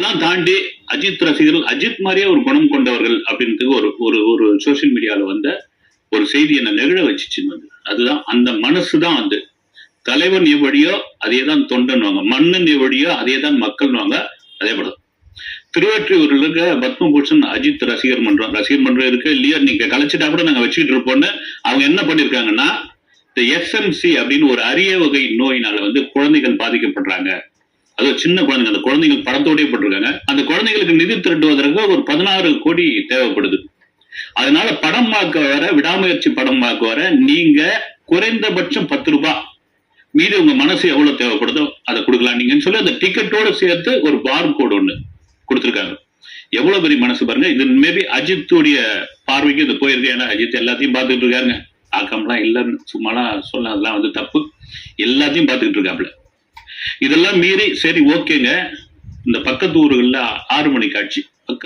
இதெல்லாம் தாண்டி அஜித் ரசிகர்கள் அஜித் மாதிரியே ஒரு குணம் கொண்டவர்கள் அப்படின்றதுக்கு ஒரு ஒரு ஒரு சோசியல் மீடியால வந்த ஒரு செய்தி என்ன நெகிழ வச்சுச்சுன்னு வந்து அதுதான் அந்த மனசு தான் வந்து தலைவன் எவ்வழியோ அதே தான் தொண்டன்வாங்க மன்னன் எவ்வழியோ அதே தான் மக்கள்வாங்க அதே படம் திருவற்றியூர்ல இருக்க பத்மபூஷன் அஜித் ரசிகர் மன்றம். ரசிகர் மன்றம் இருக்கு இல்லையா நீங்க கலைச்சிட்டா கூட நாங்க வச்சுக்கிட்டு இருப்போம்னு அவங்க என்ன பண்ணிருக்காங்கன்னா இந்த எஸ்எம்சி அப்படின்னு ஒரு அரிய வகை நோயினால வந்து குழந்தைகள் பாதிக்கப்படுறாங்க. அது சின்ன குழந்தைங்க அந்த குழந்தைகள் படத்தோடய போட்டிருக்காங்க. அந்த குழந்தைகளுக்கு நிதி திரட்டுவதற்கு ஒரு பதினாறு கோடி தேவைப்படுது. அதனால படம் பார்க்க வர விடாமுயற்சி படம் பார்க்க வர நீங்க குறைந்தபட்சம் பத்து ரூபாய் மீது உங்க மனசு எவ்வளவு தேவைப்படுதோ அதை கொடுக்கலாம். நீங்கன்னு சொல்லி அந்த டிக்கெட்டோட சேர்த்து ஒரு பார் கோடு ஒண்ணு கொடுத்துருக்காங்க. எவ்வளவு பெரிய மனசு பாருங்க. இது மேபி அஜித்துடைய பார்வைக்கு இது போயிருக்கு ஏன்னா அஜித் எல்லாத்தையும் பார்த்துட்டு இருக்காருங்க. ஆக்கம்லாம் இல்லைன்னு சும்மாலாம் சொல்ல அதெல்லாம் வந்து தப்பு. எல்லாத்தையும் பார்த்துக்கிட்டு இருக்காப்புல. இதெல்லாம் மீறி சரி ஓகேங்க. இந்த பக்கத்து ஊர்களில் ஆறு மணி காட்சி.